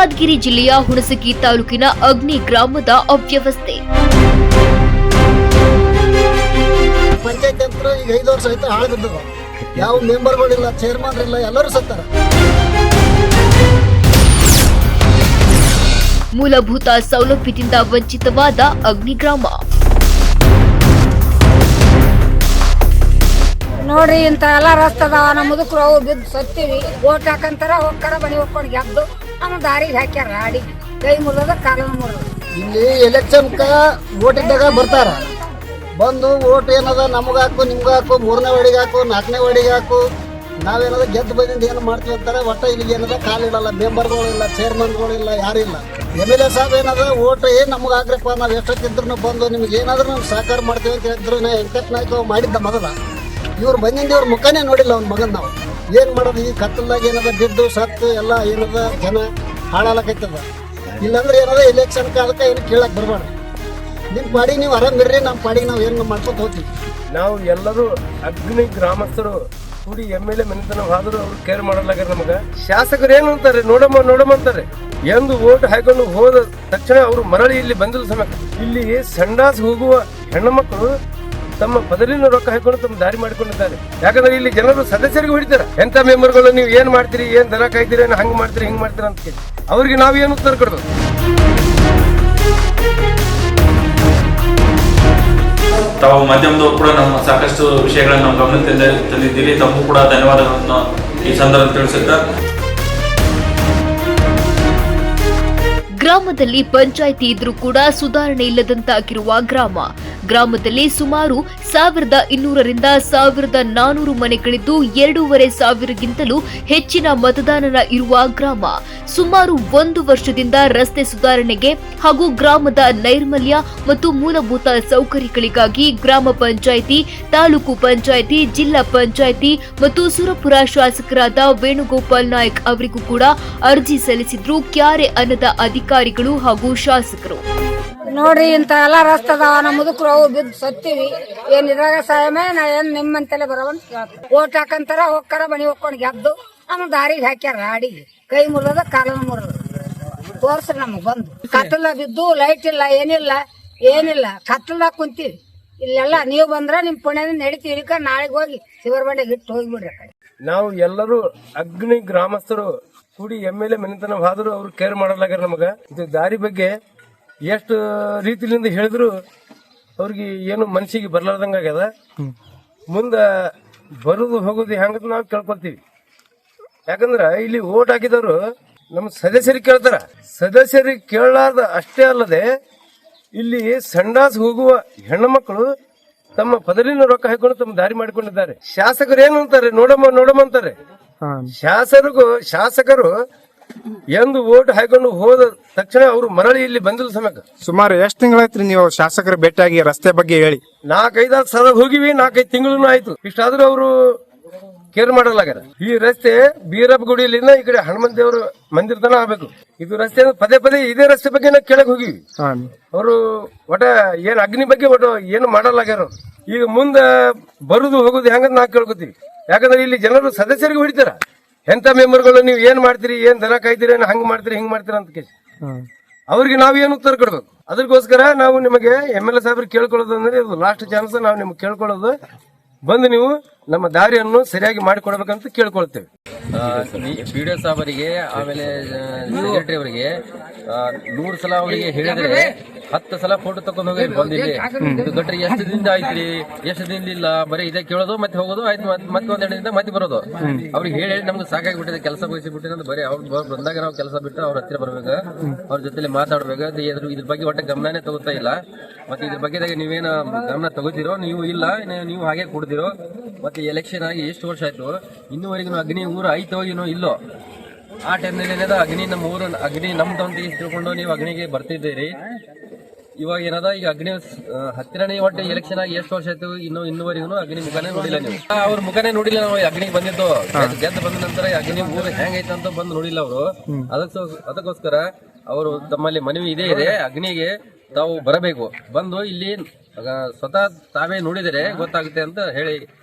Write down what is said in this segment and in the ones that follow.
ಯಾದಗಿರಿ ಜಿಲ್ಲೆಯ ಹುಣಸಗಿ ತಾಲೂಕಿನ ಅಗ್ನಿ ಗ್ರಾಮದ ಅವ್ಯವಸ್ಥೆ. ಪಂಚಾಯತ್ ಯಂತ್ರ ಈಗ ಐದು ವರ್ಷ ಆಯ್ತು ಹಾಳು ಬಿದ್ದದ ಯಾವ ಮೆಂಬರ್ಗಳಿಲ್ಲ ಚೇರ್ಮನ್ ಇಲ್ಲ ಎಲ್ಲರೂ ಸತ್ತಾರ. ಮೂಲಭೂತ ಸೌಲಭ್ಯದಿಂದ ವಂಚಿತವಾದ ಅಗ್ನಿಗ್ರಾಮ ನೋಡ್ರಿ ಇಂಥ ಎಲ್ಲ ರಸ್ತದ ಅದಾವ ನಮ್ಮ ಮುದುಕರು ಅವು ಬಿದ್ದು ಸತ್ತೀವಿ. ಓಟ್ ಹಾಕಂತಾರ ಹೋಗ್ತಾರ ಬನಿ ಹೋಗ್ಕೊಂಡು ಗೆದ್ದು. ದಾರಿಗೆ ಹಾಕ್ಯಾರ, ಆಡಿ ಕೈ ಮುರಿದ ಕಾಲ ಮುರಿದ ಇಲ್ಲಿ ಎಲೆಕ್ಷನ್ಕ ಓಟ್ ಇದ್ದಾಗ ಬರ್ತಾರ. ಬಂದು ಓಟ್ ಏನದ ನಮಗ ಹಾಕು, ನಿಮ್ಗ ಹಾಕು, ಮೂರನೇ ವಾಡಿಗೆ ಹಾಕು, ನಾಲ್ಕನೇ ವಾಡಿಗೆ ಹಾಕು. ನಾವೇನದ ಗೆದ್ದು ಬಂದಿಂದ ಏನು ಮಾಡ್ತೀವಿ ಅಂತಾರೆ, ಒಟ್ಟ ಇಲ್ಲಿಗೆ ಏನದ ಕಾಲಿಡಲ್ಲ ಮೆಂಬರ್ಗಳಿಲ್ಲ ಚೇರ್ಮನ್ಗಳಿಲ್ಲ ಯಾರಿಲ್ಲ ಎಂ ಎಲ್ ಎ ಸಾಹೇಬ್ ಏನದ ಓಟ್ ಏನ್ ನಮ್ಗೆ ಹಾಕ್ರಪ್ಪ ನಾವು ಎಷ್ಟೊತ್ತಿದ್ರು ಬಂದು ನಿಮ್ಗೆ ಏನಾದ್ರೂ ನಾವು ಸಹಕಾರ ಮಾಡ್ತೀವಿ ಅಂತ ಹೇಳಿದ್ರು ನಾ ನಾಯ್ಕ ಅವ ಮಾಡಿದ್ದ ಮೊದಲ ಇವ್ರು ಬಂದಿಂದ ಇವ್ರ ಮುಖನೇ ನೋಡಿಲ್ಲ ಅವ್ನ ಮಗನ್ ನಾವು. ಏನ್ ಮಾಡೋದು? ಈ ಕತ್ತಲ್ದಾಗ ಏನದ ಬಿದ್ದು ಸತ್ತು, ಎಲ್ಲ ಏನದ ಜನ ಹಾಳಾಲಕೈತದ ಇಲ್ಲಾಂದ್ರೆ ಏನದ ಎಲೆಕ್ಷನ್ ಕಾಲಕ್ಕೆ ಏನು ಕೇಳಕ್ ಬರಬಾರ್ದು ನಿಮ್ಮ ಪಾಡಿಗೆ ನೀವು ಆರಾಮಿರ್ರಿ ನಮ್ಮ ಪಾಡಿಗೆ ನಾವು ಏನು ಮಾಡ್ಕೊತ ಹೋಗ್ತೀವಿ. ನಾವು ಎಲ್ಲರೂ ಅಗ್ನಿ ಗ್ರಾಮಸ್ಥರು ಕೂಡಿ ಎಂ ಎಲ್ ಎ ಮನೆತನ ಹೋದ್ರು ಅವ್ರು ಕೇರ್ ಮಾಡಲಾಗ್ಯಾರ ನಮಗ. ಶಾಸಕರು ಏನು ಅಂತಾರೆ? ನೋಡಮ್ಮ ನೋಡಮ್ಮ ಅಂತಾರೆ. ಎಂದು ಓಟ್ ಹಾಕೊಂಡು ಹೋದ ತಕ್ಷಣ ಅವರು ಮರಳಿ ಇಲ್ಲಿ ಬಂದಿಲ್ಲ ಸಮೇತ. ಇಲ್ಲಿ ಸಂಡಾಸ್ ಹೋಗುವ ಹೆಣ್ಣು ಮಕ್ಕಳು ತಮ್ಮ ಪದರಿನ ರೊಕ್ಕ ಹಾಕೊಂಡು ತಮ್ಮ ದಾರಿ ಮಾಡಿಕೊಂಡಿದ್ದಾರೆ. ಯಾಕಂದ್ರೆ ಇಲ್ಲಿ ಜನರು ಸದಸ್ಯರಿಗೆ ಹೊಡಿತಾರೆ. ಎಂತ ಮೆಂಬರ್ಗಳು ನೀವು ಏನ್ ಮಾಡ್ತೀರಿ ಏನ್ ದನ ಕಾಯ್ತೀರಿ ಏನ್ ಹಂಗ್ ಮಾಡ್ತೀರಿ ಹಿಂಗ್ ಮಾಡ್ತೀರ ಅಂತ ಕೇಳಿ. ಅವ್ರಿಗೆ ನಾವು ಏನು ಉತ್ತರ ಕೊಡೋದು ತಾವು ಮಾಧ್ಯಮದವರು ಕೂಡ ನಮ್ಮ ಸಾಕಷ್ಟು ವಿಷಯಗಳನ್ನು ನಮ್ಮ ಗಮನಕ್ಕೆ ತಂದ- ತಂದಿದ್ದೀರಿ. ತಮಗೂ ಕೂಡ ಧನ್ಯವಾದಗಳನ್ನು ಈ ಸಂದರ್ಭದಲ್ಲಿ ತಿಳಿಸುತ್ತಾ. ಗ್ರಾಮದಲ್ಲಿ ಪಂಚಾಯಿತಿ ಇದ್ರೂ ಕೂಡ ಸುಧಾರಣೆ ಇಲ್ಲದಂತಾಗಿರುವ ಗ್ರಾಮ. ಗ್ರಾಮದಲ್ಲಿ ಸುಮಾರು ಸಾವಿರದ ಇನ್ನೂರರಿಂದ ಸಾವಿರದ ನಾನೂರು ಮನೆಗಳಿದ್ದು ಎರಡೂವರೆ ಸಾವಿರಗಿಂತಲೂ ಹೆಚ್ಚಿನ ಮತದಾನರ ಇರುವ ಗ್ರಾಮ. ಸುಮಾರು ಒಂದು ವರ್ಷದಿಂದ ರಸ್ತೆ ಸುಧಾರಣೆಗೆ ಹಾಗೂ ಗ್ರಾಮದ ನೈರ್ಮಲ್ಯ ಮತ್ತು ಮೂಲಭೂತ ಸೌಕರ್ಯಗಳಿಗಾಗಿ ಗ್ರಾಮ ಪಂಚಾಯಿತಿ, ತಾಲೂಕು ಪಂಚಾಯಿತಿ, ಜಿಲ್ಲಾ ಪಂಚಾಯಿತಿ ಮತ್ತು ಸುರಪುರ ಶಾಸಕರಾದ ವೇಣುಗೋಪಾಲ್ ನಾಯಕ್ ಅವರಿಗೂ ಕೂಡ ಅರ್ಜಿ ಸಲ್ಲಿಸಿದ್ರು. ಕ್ಯಾರೆ ಅನ್ನದ ಅಧಿಕಾರಿಗಳು ಹಾಗೂ ಶಾಸಕರು. ನೋಡ್ರಿ ಇಂತ ಎಲ್ಲ ರಸ್ತೆ ಅದಾವ ನಮ್ಮ ಮುದುಕರು ಅವು ಬಿದ್ದು ಸತ್ತೀವಿ. ಏನ್ ಇದ್ರಾಗ ಸಾಯಮೇ ನಾ ಏನ್ ನಿಮ್ಮಂತೆಲೆ ಬರವಂತ ಓಟ್ ಹಾಕಂತಾರ, ಹೋಗ್ತಾರ ಬನಿ ಹೋಗ್ಕೊಂಡು ಗೆದ್ದು ನಮ್ಮ ದಾರಿಗೆ ಹಾಕ್ಯಾರ ರಾಡಿಗೆ ಕೈ ಮುರಿದ ಕಾಲ ಮುರಿದ ತೋರ್ಸ್ರಿ ನಮಗ್ ಬಂದು. ಕತ್ತಲ ಬಿದ್ದು ಲೈಟ್ ಇಲ್ಲ, ಏನಿಲ್ಲ ಏನಿಲ್ಲ. ಕತ್ತಲ್ದಾಗ ಕುಂತೀವಿ. ಇಲ್ಲೆಲ್ಲ ನೀವು ಬಂದ್ರ ನಿಮ್ ಪುಣ್ಯದಿಂದ ನಡಿತೀವಿ ನಾಳೆಗೆ ಹೋಗಿ ಶಿವರಬಂಡೆಗೆ ಇಟ್ಟು ಹೋಗ್ಬಿಡ್ರಿ ನಾವು ಎಲ್ಲರೂ ಅಗ್ನಿ ಗ್ರಾಮಸ್ಥರು ಕೂಡಿ ಎಂ ಎಲ್ ಎ ಮನೆತನ ಅವ್ರು ಕೇರ್ ಮಾಡಲಾಗ್ಯಾರ ನಮಗ. ಇದು ದಾರಿ ಬಗ್ಗೆ ಎಷ್ಟು ರೀತಿಲಿಂದ ಹೇಳಿದ್ರು ಅವ್ರಿಗೆ ಏನು ಮನಸ್ಸಿಗೆ ಬರ್ಲಾರ್ದಂಗ ಆಗ್ಯದ. ಮುಂದ ಬರುದು ಹೋಗುದು ಹೆಂಗ ನಾವು ಕೇಳ್ಕೊಳ್ತೀವಿ ಯಾಕಂದ್ರ ಇಲ್ಲಿ ಓಟ್ ಹಾಕಿದವರು ನಮ್ಮ ಸದಸ್ಯರಿಗೆ ಕೇಳ್ತಾರ. ಸದಸ್ಯರಿಗೆ ಕೇಳಲಾರ್ದ ಅಷ್ಟೇ ಅಲ್ಲದೆ ಇಲ್ಲಿ ಸಂಡಾಸ್ ಹೋಗುವ ಹೆಣ್ಣು ಮಕ್ಕಳು ತಮ್ಮ ಪದರಿನ ರೊಕ್ಕ ಹಾಕೊಂಡು ತಮ್ಮ ದಾರಿ ಮಾಡಿಕೊಂಡಿದ್ದಾರೆ. ಶಾಸಕರು ಏನು ಅಂತಾರೆ? ನೋಡಮ್ಮ ನೋಡಮ್ಮ ಅಂತಾರೆ. ಶಾಸಕರು ಶಾಸಕರು ಎಂದು ಓಟ್ ಹಾಕೊಂಡು ಹೋದ ತಕ್ಷಣ ಅವರು ಮರಳಿ ಇಲ್ಲಿ ಬಂದಿಲ್ಲ ಸಮೇತ. ಸುಮಾರು ಎಷ್ಟು ತಿಂಗಳಾಯ್ತ್ರಿ ನೀವು ಶಾಸಕರ ಭೇಟಿಯಾಗಿ ರಸ್ತೆ ಬಗ್ಗೆ ಹೇಳಿ? ನಾಲ್ಕೈದಾರು ಸಲ ಹೋಗಿವಿ ನಾಲ್ಕೈದು ತಿಂಗಳು ಆಯ್ತು. ಇಷ್ಟಾದ್ರೂ ಅವರು ಕೇರ್ ಮಾಡಲಾಗ್ಯಾರ. ಈ ರಸ್ತೆ ಬೀರಪ್ಪ ಗುಡಿಯಲ್ಲಿಂದ ಈ ಕಡೆ ಹನುಮಂತ ದೇವರ ಮಂದಿರ ತನ ಆಗ್ಬೇಕು. ಇದು ರಸ್ತೆ ಪದೇ ಪದೇ ಇದೇ ರಸ್ತೆ ಬಗ್ಗೆ ನಾವು ಕೇಳಕ್ ಹೋಗಿವಿ. ಅವರು ಒಟ ಏನ್ ಅಗ್ನಿ ಬಗ್ಗೆ ಒಟ ಏನು ಮಾಡಲಾಗ್ಯಾರ. ಈಗ ಮುಂದೆ ಬರುದು ಹೋಗುದು ಹೆಂಗಂತ ನಾ ಕೇಳ್ಕೊತೀವಿ. ಯಾಕಂದ್ರೆ ಇಲ್ಲಿ ಜನರು ಸದಸ್ಯರಿಗೆ ಹೊಡಿತಾರ. ಎಂತ ಮೆಂಬರ್ಗಳು ನೀವು ಏನ್ ಮಾಡ್ತೀರಿ ಏನ್ ದನ ಕಾಯ್ತೀರಿ ಏನ್ ಹಂಗ್ ಮಾಡ್ತೀರಿ ಹಿಂಗ್ ಮಾಡ್ತೀರ ಅಂತ ಕೇಳಿ ಅವ್ರಿಗೆ ನಾವು ಏನು ಉತ್ತರ ಕೊಡ್ಬೇಕು? ಅದಕ್ಕೋಸ್ಕರ ನಾವು ನಿಮಗೆ ಎಂ ಎಲ್ ಎ ಸಾಹೇಬ್ರಿಗೆ ಕೇಳ್ಕೊಳ್ಳೋದು ಅಂದ್ರೆ ಇದು ಲಾಸ್ಟ್ ಚಾನ್ಸ್ ನಾವು ನಿಮ್ಗೆ ಕೇಳ್ಕೊಳ್ಳೋದು. ಬಂದು ನೀವು ನಮ್ಮ ದಾರಿಯನ್ನು ಸರಿಯಾಗಿ ಮಾಡಿಕೊಡ್ಬೇಕಂತ ಕೇಳ್ಕೊಳ್ತೇವೆ. ಪಿ ಡಿ ಸಾಹೇಬರಿಗೆ ಆಮೇಲೆ ಸೆಕ್ರೆಟರಿ ಅವರಿಗೆ ನೂರು ಸಲ ಅವರಿಗೆ ಹೇಳಿದ್ರೆ ಹತ್ತು ಸಲ ಫೋಟೋ ತಕೊಂಡು ಹೋಗಿ ಬಂದು ಇಲ್ಲಿ ಇದು ಗಟ್ರಿ ಎಷ್ಟು ದಿನ ಆಯ್ತ್ರಿ? ಎಷ್ಟು ದಿನ ಇಲ್ಲ? ಬರೀ ಇದೇ ಕೇಳೋದು ಮತ್ತೆ ಹೋಗೋದು ಆಯ್ತು ಮತ್- ಮತ್ತೆ ಒಂದೆರಡು ದಿನ ಮತ್ತೆ ಬರೋದು. ಅವ್ರಿಗೆ ಹೇಳಿ ಹೇಳಿ ನಮ್ಗೆ ಸಾಕಾಗ್ಬಿಟ್ಟಿದೆ ಕೆಲಸ ಬಯಸಿ ಬಿಟ್ಟಿದೆ ಬರೀ ಅವ್ರು ಬಂದಾಗ ನಾವು ಕೆಲಸ ಬಿಟ್ಟು ಅವ್ರ ಹತ್ತಿರ ಬರ್ಬೇಕು. ಅವ್ರ ಜೊತೆಲಿ ಮಾತಾಡ್ಬೇಕು. ಅದು ಇದ್ರ ಇದ್ರ ಬಗ್ಗೆ ಒಟ್ಟೆ ಗಮನನೇ ತಗೋತಾ ಇಲ್ಲ. ಮತ್ತೆ ಇದ್ರ ಬಗ್ಗೆ ನೀವೇನ ಗಮನ ತಗೋತಿರೋ ನೀವು ಇಲ್ಲ ನೀವು- ನೀವು ಹಾಗೆ ಕೊಡ್ತಿರೋ. ಮತ್ತೆ ಎಲೆಕ್ಷನ್ ಆಗಿ ಎಷ್ಟು ವರ್ಷ ಆಯ್ತು? ಇನ್ನೂವರೆಗೂ ಅಗ್ನಿ ಊರು ಐತೋ ಏನೋ ಇಲ್ಲೋ? ಆ ಟೈಮ್ನಲ್ಲಿ ಏನದ? ಅಗ್ನಿ ನಮ್ಮ ಊರು ಅಗ್ನಿ ನಮ್ದು ಅಂತ ತಿಳ್ಕೊಂಡು ನೀವು ಅಗ್ನಿಗೆ ಬರ್ತಿದ್ದೀರಿ. ಇವಾಗ ಏನದ? ಈಗ ಅಗ್ನಿ ಹತ್ತಿರನೇ ಒಟ್ಟು ಎಲೆಕ್ಷನ್ ಆಗಿ ಎಷ್ಟು ವರ್ಷ ಆಯ್ತು? ಇನ್ನು ಇನ್ನುವರೆಗೂ ಅಗ್ನಿ ಮುಖನೇ ನೋಡಿಲ್ಲ ನೀವು. ಅವ್ರ ಮುಖನೇ ನೋಡಿಲ್ಲ ನಾವು ಅಗ್ನಿಗೆ ಬಂದಿದ್ದು. ಗೆದ್ದು- ಬಂದ ನಂತರ ಅಗ್ನಿ ಊರು ಹೆಂಗೈತೆ ಅಂತ ಬಂದು ನೋಡಿಲ್ಲ ಅವರು. ಅದಕ್ಕ ಅದಕ್ಕೋಸ್ಕರ ಅವರು ತಮ್ಮಲ್ಲಿ ಮನವಿ ಇದೆ ಇದೆ. ಅಗ್ನಿಗೆ ತಾವು ಬರಬೇಕು. ಬಂದು ಇಲ್ಲಿ ಸ್ವತಃ ತಾವೇ ನೋಡಿದರೆ ಗೊತ್ತಾಗುತ್ತೆ ಅಂತ ಹೇಳಿ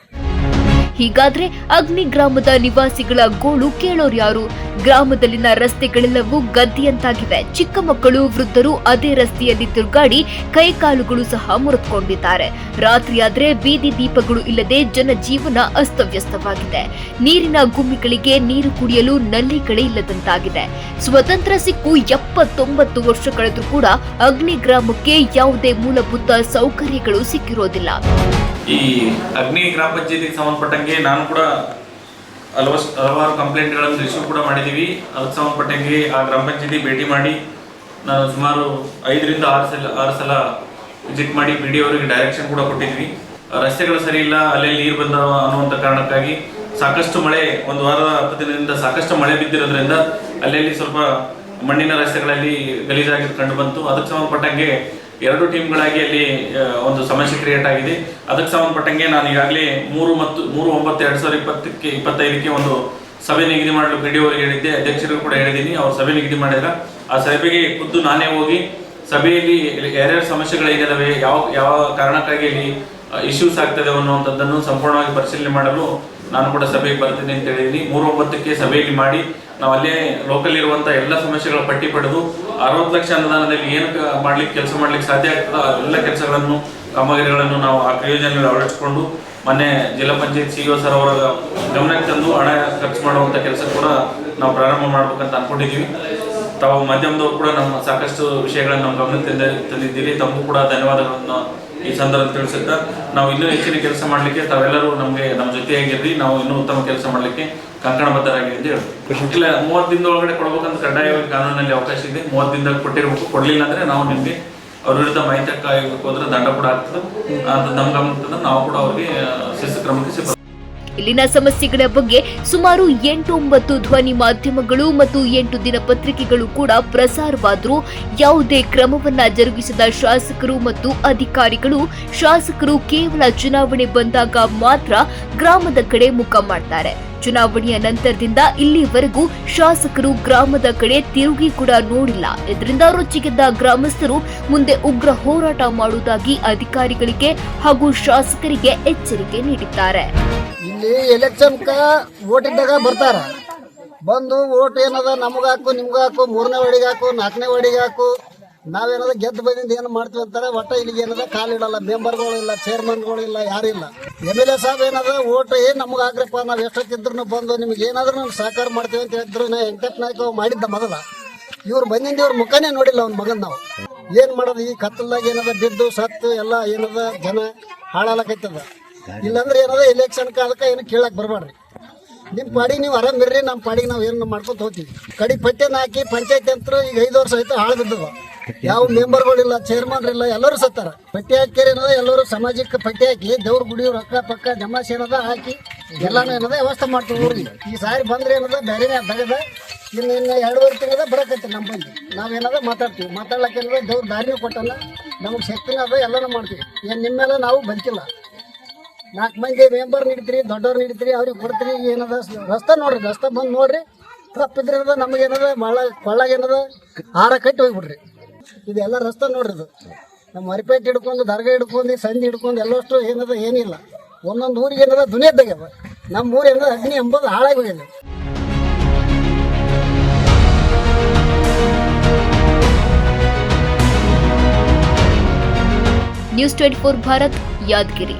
ಹೀಗಾದ್ರೆ ಅಗ್ನಿ ಗ್ರಾಮದ ನಿವಾಸಿಗಳ ಗೋಳು ಕೇಳೋರು ಯಾರು? ಗ್ರಾಮದಲ್ಲಿನ ರಸ್ತೆಗಳೆಲ್ಲವೂ ಗದ್ದಿಯಂತಾಗಿವೆ. ಚಿಕ್ಕ ಮಕ್ಕಳು, ವೃದ್ಧರು ಅದೇ ರಸ್ತೆಯಲ್ಲಿ ತಿರುಗಾಡಿ ಕೈಕಾಲುಗಳು ಸಹ ಮುರಿದುಕೊಂಡಿದ್ದಾರೆ. ರಾತ್ರಿಯಾದ್ರೆ ಬೀದಿ ದೀಪಗಳು ಇಲ್ಲದೆ ಜನಜೀವನ ಅಸ್ತವ್ಯಸ್ತವಾಗಿದೆ. ನೀರಿನ ಗುಮ್ಮಿಗಳಿಗೆ ನೀರು ಕುಡಿಯಲು ನಲ್ಲಿಗಳೇ ಇಲ್ಲದಂತಾಗಿದೆ. ಸ್ವತಂತ್ರ ಸಿಕ್ಕು ಎಪ್ಪತ್ತೊಂಬತ್ತು ವರ್ಷ ಕಳೆದರೂ ಕೂಡ ಅಗ್ನಿ ಗ್ರಾಮಕ್ಕೆ ಯಾವುದೇ ಮೂಲಭೂತ ಸೌಕರ್ಯಗಳು ಸಿಕ್ಕಿರೋದಿಲ್ಲ. ಈ ಅಗ್ನಿ ಗ್ರಾಮ ಪಂಚಾಯತಿಗೆ ಸಂಬಂಧಪಟ್ಟಂಗೆ ನಾನು ಕೂಡ ಹಲವಷ್ಟು ಹಲವಾರು ಕಂಪ್ಲೇಂಟ್ಗಳನ್ನು ರಿಸೀವ್ ಕೂಡ ಮಾಡಿದ್ದೀವಿ. ಅದಕ್ಕೆ ಸಂಬಂಧಪಟ್ಟಂಗೆ ಆ ಗ್ರಾಮ ಪಂಚಾಯತಿ ಭೇಟಿ ಮಾಡಿ, ನಾನು ಸುಮಾರು ಐದರಿಂದ ಆರು ಸಲ ಆರು ಸಲ ವಿಸಿಟ್ ಮಾಡಿ ಬಿ ಡಿ ಅವರಿಗೆ ಡೈರೆಕ್ಷನ್ ಕೂಡ ಕೊಟ್ಟಿದ್ವಿ ರಸ್ತೆಗಳು ಸರಿ ಇಲ್ಲ ಅಲ್ಲಿ ನೀರು ಬಂದ ಅನ್ನುವಂಥ ಕಾರಣಕ್ಕಾಗಿ ಸಾಕಷ್ಟು ಮಳೆ, ಒಂದು ವಾರ ಹತ್ತು ದಿನದಿಂದ ಸಾಕಷ್ಟು ಮಳೆ ಬಿದ್ದಿರೋದ್ರಿಂದ ಅಲ್ಲಲ್ಲಿ ಸ್ವಲ್ಪ ಮಣ್ಣಿನ ರಸ್ತೆಗಳಲ್ಲಿ ಗಲೀಜಾಗಿ ಕಂಡು ಬಂತು. ಅದಕ್ಕೆ ಸಂಬಂಧಪಟ್ಟಂಗೆ ಎರಡು ಟೀಮ್ಗಳಾಗಿ ಅಲ್ಲಿ ಒಂದು ಸಮಸ್ಯೆ ಕ್ರಿಯೇಟ್ ಆಗಿದೆ. ಅದಕ್ಕೆ ಸಂಬಂಧಪಟ್ಟಂಗೆ ನಾನು ಈಗಾಗಲೇ ಮೂರು ಮತ್ತು, ಮೂರು ಒಂಬತ್ತು ಎರಡು ಸಾವಿರದ ಇಪ್ಪತ್ತಕ್ಕೆ, ಇಪ್ಪತ್ತೈದಕ್ಕೆ ಒಂದು ಸಭೆ ನಿಗದಿ ಮಾಡಲು ಪಿ ಡಿ ಅವರಿಗೆ ಹೇಳಿದ್ದೆ. ಅಧ್ಯಕ್ಷರಿಗೂ ಕೂಡ ಹೇಳಿದ್ದೀನಿ. ಅವ್ರು ಸಭೆ ನಿಗದಿ ಮಾಡಿದ್ರ ಆ ಸಭೆಗೆ ಖುದ್ದು ನಾನೇ ಹೋಗಿ ಸಭೆಯಲ್ಲಿ ಯಾರ್ಯಾರು ಸಮಸ್ಯೆಗಳೇನಿದಾವೆ ಯಾವ ಯಾವ ಕಾರಣಕ್ಕಾಗಿ ಇಲ್ಲಿ ಇಶ್ಯೂಸ್ ಆಗ್ತದೆ ಅನ್ನುವಂಥದ್ದನ್ನು ಸಂಪೂರ್ಣವಾಗಿ ಪರಿಶೀಲನೆ ಮಾಡಲು ನಾನು ಕೂಡ ಸಭೆಗೆ ಬರ್ತೀನಿ ಅಂತ ಹೇಳಿದ್ದೀನಿ. ಮೂರು ಒಂಬತ್ತಕ್ಕೆ ಸಭೆಯಲ್ಲಿ ಮಾಡಿ ನಾವು ಅಲ್ಲೇ ಲೋಕಲ್ ಇರುವಂಥ ಎಲ್ಲ ಸಮಸ್ಯೆಗಳ ಪಟ್ಟಿ ಪಡೆದು ಅರವತ್ತು ಲಕ್ಷ ಅನುದಾನದಲ್ಲಿ ಏನು ಮಾಡ್ಲಿಕ್ಕೆ ಕೆಲಸ ಮಾಡ್ಲಿಕ್ಕೆ ಸಾಧ್ಯ ಆಗ್ತದೋ ಎಲ್ಲ ಕೆಲಸಗಳನ್ನು, ಕಾಮಗಾರಿಗಳನ್ನು ನಾವು ಆ ಯೋಜನೆಯಲ್ಲಿ ಅಳವಡಿಸಿಕೊಂಡು ಮೊನ್ನೆ ಜಿಲ್ಲಾ ಪಂಚಾಯತ್ ಸಿ ಸರ್ ಅವರ ಗಮನಕ್ಕೆ ತಂದು ಹಣ ಖರ್ಚು ಮಾಡುವಂಥ ಕೆಲಸ ಕೂಡ ನಾವು ಪ್ರಾರಂಭ ಮಾಡ್ಬೇಕಂತ ಅನ್ಕೊಂಡಿದ್ದೀವಿ. ತಾವು ಮಾಧ್ಯಮದವರು ಕೂಡ ನಮ್ಮ ಸಾಕಷ್ಟು ವಿಷಯಗಳನ್ನು ನಮ್ಮ ಗಮನಕ್ಕೆ ತಂದ- ತಂದಿದ್ದೀರಿ. ತಮಗೂ ಕೂಡ ಧನ್ಯವಾದಗಳನ್ನು ಈ ಸಂದರ್ಭದಲ್ಲಿ ತಿಳಿಸುತ್ತಾ ನಾವು ಇನ್ನೂ ಹೆಚ್ಚಿನ ಕೆಲಸ ಮಾಡಲಿಕ್ಕೆ ತಾವೆಲ್ಲರೂ ನಮಗೆ ನಮ್ಮ ಜೊತೆಯಾಗಿರ್ರಿ ನಾವು ಇನ್ನೂ ಉತ್ತಮ ಕೆಲಸ ಮಾಡಲಿಕ್ಕೆ ಕಂಕಣಬದ್ಧರಾಗಿ ಅಂತ ಹೇಳ್ತೀವಿ ಇಲ್ಲ ಮೂವತ್ತು ದಿನದ ಒಳಗಡೆ ಕೊಡ್ಬೇಕಂತ ಕಡ್ಡಾಯವಾಗಿ ಕಾನೂನಲ್ಲಿ ಅವಕಾಶ ಇದೆ. ಮೂವತ್ತು ದಿನದಾಗ ಕೊಟ್ಟಿರಬೇಕು. ಕೊಡಲಿಲ್ಲ ಅಂದರೆ ನಾವು ನಿಮಗೆ ಅವ್ರ ವಿರುದ್ಧ ಮಾಹಿತಿ ಹೋದ್ರೆ ದಂಡ ಕೂಡ ಆಗ್ತದೆ. ಅದು ನಮ್ಗೆ ನಾವು ಕೂಡ ಅವ್ರಿಗೆ ಶಿಸ್ತು ಕ್ರಮಕ್ಕೆ ಇಲ್ಲಿನ ಸಮಸ್ಯೆಗಳ ಬಗ್ಗೆ ಸುಮಾರು ಎಂಟು ಒಂಬತ್ತು ಧ್ವನಿ ಮಾಧ್ಯಮಗಳು ಮತ್ತು ಎಂಟು ದಿನಪತ್ರಿಕೆಗಳು ಕೂಡ ಪ್ರಸಾರವಾದರೂ ಯಾವುದೇ ಕ್ರಮವನ್ನ ಜರುಗಿಸದ ಶಾಸಕರು ಮತ್ತು ಅಧಿಕಾರಿಗಳು ಶಾಸಕರು ಕೇವಲ ಚುನಾವಣೆ ಬಂದಾಗ ಮಾತ್ರ ಗ್ರಾಮದ ಕಡೆ ಮುಖ ಮಾಡ್ತಾರೆ. ಚುನಾವಣೆಯ ನಂತರದಿಂದ ಇಲ್ಲಿವರೆಗೂ ಶಾಸಕರು ಗ್ರಾಮದ ಕಡೆ ತಿರುಗಿ ಕೂಡ ನೋಡಿಲ್ಲ. ಇದರಿಂದ ರೊಚ್ಚಿಗೆದ್ದ ಗ್ರಾಮಸ್ಥರು ಮುಂದೆ ಉಗ್ರ ಹೋರಾಟ ಮಾಡುವುದಾಗಿ ಅಧಿಕಾರಿಗಳಿಗೆ ಹಾಗೂ ಶಾಸಕರಿಗೆ ಎಚ್ಚರಿಕೆ ನೀಡಿದ್ದಾರೆ. ಇಲ್ಲಿ ಎಲೆಕ್ಷನ್ಕ ಓಟ್ ಇದ್ದಾಗ ಬರ್ತಾರ. ಬಂದು ಓಟ್ ಏನದ ನಮಗಾಕು ನಿಮ್ಗಾಕು ಮೂರನೇ ವಾಡಿಗೆ ಹಾಕು, ನಾಲ್ಕನೇ ವಾಡಿಗೆ ಹಾಕು. ನಾವೇನದ ಗೆದ್ದು ಬಂದಿದ್ದು ಏನು ಮಾಡ್ತೀವಿ ಅಂತಾರೆ, ಒಟ್ಟ ಇಲ್ಲಿಗೆ ಏನದ ಕಾಲಿಡಲ್ಲ ಮೆಂಬರ್ಗಳು ಇಲ್ಲ ಚೇರ್ಮನ್ಗಳು ಇಲ್ಲ, ಯಾರು ಇಲ್ಲ. ಎಂ ಎಲ್ ಎ ಸಾಹೇಬ್ ಏನದ ಓಟ್ ಏನು ನಮ್ಗೆ ಹಾಕ್ರಪ್ಪ, ನಾವು ಎಷ್ಟೊತ್ತಿದ್ರು ಬಂದು ನಿಮ್ಗೆ ಏನಾದರೂ ನಾನು ಸಹಕಾರ ಮಾಡ್ತೀವಿ ಅಂತ ಹೇಳಿದ್ರು ವೆಂಕಟಪ್ಪ ನಾಯ್ಕ ಮಾಡಿದ್ದ ಮೊದಲ. ಇವ್ರು ಬಂದಿಂದ ಇವ್ರ ಮುಖನೇ ನೋಡಿಲ್ಲ ಅವ್ನ ಮಗನ್ ನಾವು. ಏನು ಮಾಡೋದು, ಈ ಕತ್ತಲ್ದಾಗ ಏನದ ಬಿದ್ದು ಸತ್ತು, ಎಲ್ಲ ಏನದ ಜನ ಹಾಳಾಲಕೈತದ ಇಲ್ಲಾಂದ್ರೆ ಏನಾರ ಎಲೆಕ್ಷನ್ ಕಾಲಕ್ಕೆ ಏನು ಕೇಳಕ್ ಬರಬಾರ್ರಿ ನಿಮ್ಮ ಪಾಡಿಗೆ ನೀವು ಆರಾಮಿರ್ರಿ ನಮ್ಮ ಪಾಡಿಗೆ ನಾವು ಏನು ಮಾಡ್ಕೊತ ಹೋಗ್ತೀವಿ. ಕಡಿ ಪಟ್ಟೆನ ಹಾಕಿ ಪಂಚಾಯತ್ ಅಂತ ಈಗ ಐದು ವರ್ಷ ಆಯ್ತು ಹಾಳು ಬಿದ್ದದ. ಯಾವ ಮೆಂಬರ್ಗಳಿಲ್ಲ ಚೇರ್ಮನ್ ಇಲ್ಲ ಎಲ್ಲರೂ ಸತ್ತಾರ. ಪಟ್ಟಿ ಹಾಕಿರಿ ಏನದ ಎಲ್ಲರೂ ಸಾಮಾಜಿಕ ಪಟ್ಟಿ ಹಾಕಿ ದೇವ್ರ ಗುಡಿ ರೊಕ್ಕ ಪಕ್ಕ ಜಮಾಸಿ ಏನದ ಹಾಕಿ ಎಲ್ಲಾನು ಏನದ ವ್ಯವಸ್ಥೆ ಮಾಡ್ತೀವಿ ಊರಿಗೆ ಈ ಸಾರಿ ಬಂದ್ರೆ ಏನದ ಬೇರೆನೇ ತಗದ ಇನ್ನು ಇನ್ನು ಎರಡುವರೆ ತಿಂಗಳ ಬರಕತ್ತೆ ನಮ್ಮ ಬಂದು ನಾವೇನದ ಮಾತಾಡ್ತೀವಿ. ಮಾತಾಡ್ಲಕ್ಕೆ ಏನದ ದೇವ್ರ ದಾರಿನೂ ಕೊಟ್ಟಲ್ಲ ನಮಗೆ ಶಕ್ತಿನ ಅದ ಎಲ್ಲನೂ ಮಾಡ್ತೀವಿ. ಏನು ನಿಮ್ಮೆಲ್ಲ ಮೇಲೆ ನಾವು ಬಂತಿಲ್ಲ ನಾಲ್ಕು ಮಂದಿ ಮೆಂಬರ್ ನೀಡ್ತೀರಿ ದೊಡ್ಡವ್ರು ನೀಡ್ತೀರಿ ಅವ್ರಿಗೆ ಕೊಡ್ತೀರಿ, ಏನದ? ರಸ್ತೆ ನೋಡ್ರಿ, ರಸ್ತೆ ಬಂದು ನೋಡ್ರಿ. ತಪ್ಪಿದ್ರೆ ಏನದ ನಮಗೆ ಏನದ? ಮಳ ಕೊಳ್ಳಾಗ ಏನದ? ಹಾರ ಕಟ್ಟಿ ಹೋಗ್ಬಿಡ್ರಿ ಇದೆಲ್ಲ ರಸ್ತೆ ನೋಡ್ರಿ ಇದು. ನಮ್ಮ ಮರಿಪೇಟೆ ಹಿಡ್ಕೊಂಡು, ದರ್ಗಾ ಹಿಡ್ಕೊಂಡು ಸಂಧಿ ಹಿಡ್ಕೊಂಡು ಎಲ್ಲಷ್ಟು ಏನದ, ಏನಿಲ್ಲ. ಒಂದೊಂದು ಊರಿಗೆ ಏನದ? ದುನಿಯದ್ದಾಗ್ಯದ ನಮ್ಮ ಊರು ಏನದ? ಅಗ್ನಿ ಎಂಬುದು ಹಾಳಾಗಿ ಹೋಗಿದೆ news twenty four Bharat, Yadagiri.